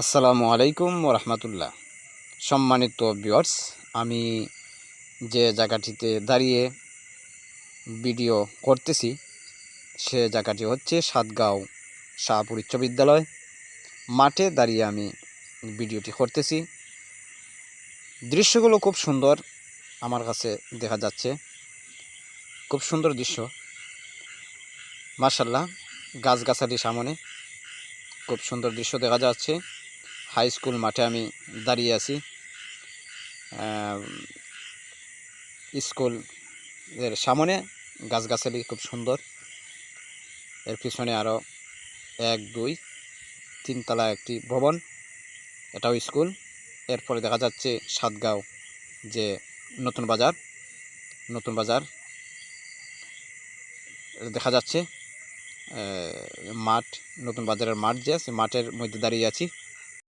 আসসালামু আলাইকুম রহমতুল্লাহ সম্মানিত ভিউয়ার্স আমি যে জায়গাটিতে দাঁড়িয়ে ভিডিও করতেছি, সে জায়গাটি হচ্ছে সাতগাঁও শাহপুর উচ্চ বিদ্যালয়। মাঠে দাঁড়িয়ে আমি ভিডিওটি করতেছি। দৃশ্যগুলো খুব সুন্দর আমার কাছে দেখা যাচ্ছে। খুব সুন্দর দৃশ্য। মার্শাল্লাহ গাছগাছালি সামনে খুব সুন্দর দৃশ্য দেখা যাচ্ছে। হাই স্কুল মাঠে আমি দাঁড়িয়ে আছি। স্কুলের সামনে গাছগাছালি খুব সুন্দর। এর পিছনে আরও এক, দুই, তিনতলা একটি ভবন, এটাও স্কুল। এরপরে দেখা যাচ্ছে সাতগাঁও যে নতুন বাজার নতুন বাজার। দেখা যাচ্ছে মাঠ, নতুন বাজারের মাঠ যে আছে, মাঠের মধ্যে দাঁড়িয়ে আছি।